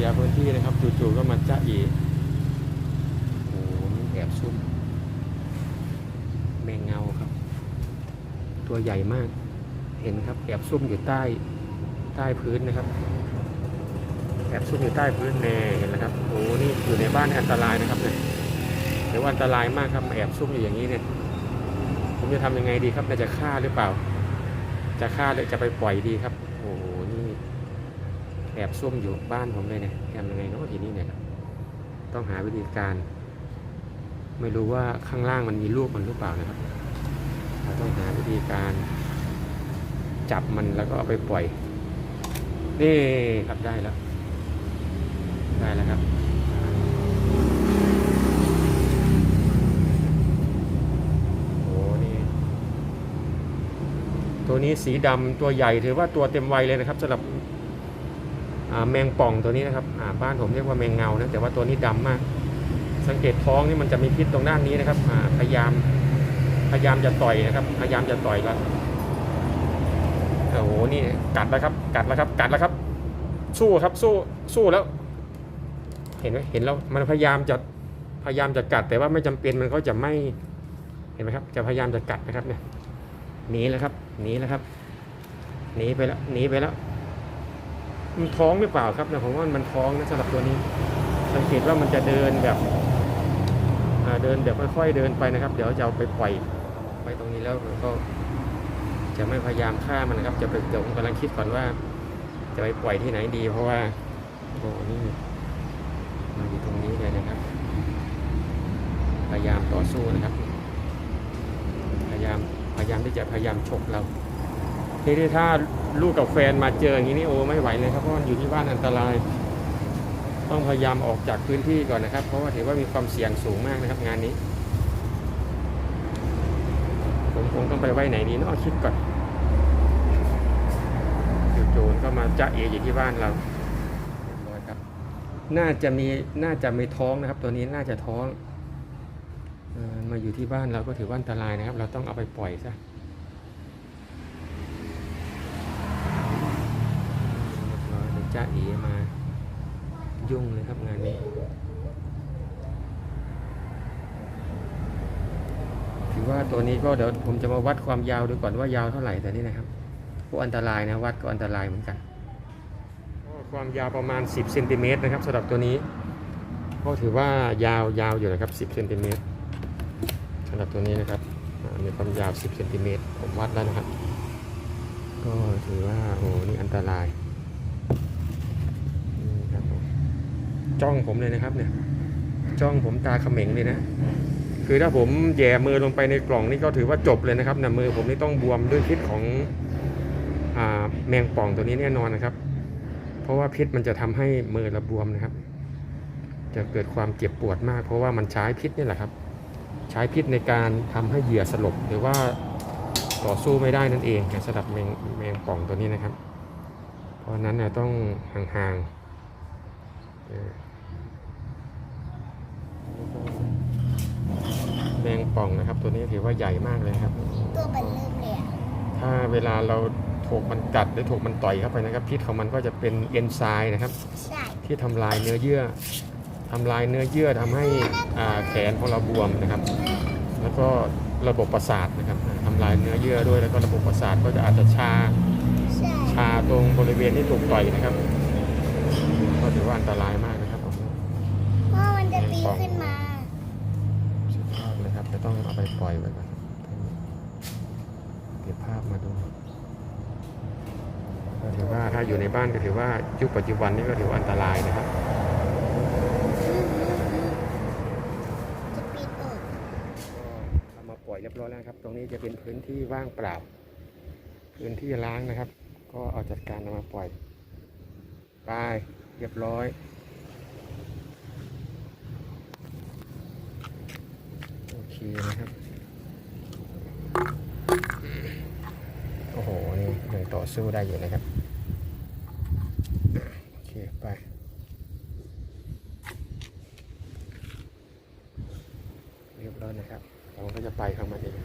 ลียพื้นที่นะครับจู่ๆก็มาจ้าเอโอ้โหมันแอบซุ่มแมงเงาครับ ตัวใหญ่มาก เห็นครับแอบซุ่มอยู่ใต้ใต้พื้นนะครับแอบซุ่มอยู่ใต้พื้นเน่เห็นแล้วครับโอ้โหนี่อยู่ในบ้านอันตรายนะครับเนี่ยเดี๋ยวอันตรายมากครับแอบซุ่มอยู่อย่างนี้เนี่ย ผมจะทำยังไงดีครับจะฆ่าหรือเปล่า จะฆ่าหรือจะไปปล่อยดีครับ โอ้ บซุ่มอยู่บ้านผมเลยเนี่ยทำยังไงเนาะทีนี้เนี่ยต้องหาวิธีการ ไม่รู้ว่าข้างล่างมันมีลูกมันหรือเปล่านะครับเราต้องหาวิธีการ จับมันแล้วก็เอาไปปล่อยนี่ครับได้แล้ว ได้แล้วครับโอ้นี่ตัวนี้สีดำตัวใหญ่ถือว่าตัวเต็มวัยเลยนะครับสำหรับ แมงป่องตัวนี้นะครับบ้านผมเรียกว่าแมงเงานะแต่ว่าตัวนี้ดำมาก สังเกตท้องนี่มันจะมีพิษตรงด้านนี้นะครับพยายามพยายามจะต่อยนะครับ พยายามจะต่อยแล้วโอ้โหนี่กัดแล้วครับ กัดแล้วครับ กัดแล้วครับ สู้ครับสู้สู้แล้ว เห็นไหมเห็นแล้วมันพยายามจะพยายามจะกัด แต่ว่าไม่จำเป็นมันก็จะไม่เห็นไหมครับ จะพยายามจะกัดนะครับเนี่ยหนีแล้วครับหนีแล้วครับหนีไปแล้วหนีไปแล้ว มันท้องหรือเปล่าครับนะผมว่ามันท้องนะสำหรับตัวนี้ สังเกตว่ามันจะเดินแบบเดินแบบค่อยๆเดินไปนะครับ เดี๋ยวจะเอาไปปล่อยไว้ตรงนี้แล้วก็จะไม่พยายามฆ่ามันนะครับ จะไปเดี๋ยวผมกำลังคิดก่อนว่า จะไปปล่อยที่ไหนดี เพราะว่าโอ้นี่มาอยู่ตรงนี้เลยนะครับ พยายามต่อสู้นะครับ พยายามพยายามที่จะพยายามฉกเรา ทีนี้ถ้าลูกกับแฟนมาเจออย่างนี้นี่โอ้ไม่ไหวเลยครับเพราะมันอยู่ที่บ้านอันตราย ต้องพยายามออกจากพื้นที่ก่อนนะครับ เพราะว่าถือว่ามีความเสี่ยงสูงมากนะครับ งานนี้ ผมคงต้องไปไว้ไหนดีเนาะคิดก่อนโจรก็มาจะเออยู่ที่บ้านเราเรียบร้อยครับน่าจะมีน่าจะม่ท้องนะครับ ตัวนี้น่าจะท้องออมาอยู่ที่บ้านเราก็ถือว่าอันตรายนะครับ เราต้องเอาไปปล่อยซะเรียบร้อยเดี๋ยว จ้าเอมายุ่งเลยครับงานนี้ ถือว่าตัวนี้ก็เดี๋ยวผมจะมาวัดความยาวดูก่อนว่ายาวเท่าไหร่แต่นี่นะครับพวกอันตรายนะวัดก็อันตรายเหมือนกัน ความยาวประมาณ 10เซนติเมตรนะครับสำหรับตัวนี้ ก็ถือว่ายาวยาวอยู่นะครับ10เซนติเมตรสำหรับตัวนี้นะครับมีความยาว 10เซนติเมตรผมวัดแล้วนะครับ ก็ถือว่าโอ้นี่อันตรายนี่ครับผม จ้องผมเลยนะครับ เนี่ย จ้องผมตาเขม็งเลยนะ คือถ้าผมแย่มือลงไปในกล่องนี่ก็ถือว่าจบเลยนะครับนะมือผมนี่ต้องบวมด้วยพิษของอแมงป่องตัวนี้แน่นอนนะครับ เพราะว่าพิษมันจะทำให้มือระบวมนะครับ จะเกิดความเจ็บปวดมาก เพราะว่ามันใช้พิษนี่แหละครับ ใช้พิษในการทำให้เหยื่อสลบหรือว่าต่อสู้ไม่ได้นั่นเองสำหรับแมงแมงป่องตัวนี้นะครับ เพราะฉะนั้นนะต้องห่างๆ ป่องนะครับ ตัวนี้ถือว่าใหญ่มากเลยครับ ตัวเบันเริ่มเลยอะถ้าเวลาเราถูกมันกัดหรือถูกมันต่อยเข้าไปนะครับ พิษของมันก็จะเป็นเอนไซม์นะครับ ใช่ที่ทำลายเนื้อเยื่อทำลายเนื้อเยื่อทำให้อ่าแขนของเราบวมนะครับ แล้วก็ระบบประสาทนะครับทำลายเนื้อเยื่อด้วยแล้วก็ระบบประสาทก็จะอาจจะชาใช่ชาตรงบริเวณที่ถูกต่อยนะครับก็ถือว่าอันตรายมากนะครับผมเพราะมันจะปีนขึ้นมาสุด จะต้องเอาไปปล่อยไว้ก่อนเก็บภาพมาดูก็ถือว่าถ้าอยู่ในบ้านก็ถือว่ายุคปัจจุบันนี้ก็ถือว่าอันตรายนะครับเอามาปล่อยเรียบร้อยแล้วครับ ตรงนี้จะเป็นพื้นที่ว่างเปล่า พื้นที่ล้างนะครับ ก็เอาจัดการเอามาปล่อยไปเรียบร้อย โอเคนะครับ โอ้โห นี่ยังต่อสู้ได้อยู่นะครับ โอเค ไปเรียบร้อยนะครับเราก็จะไปของมันเอง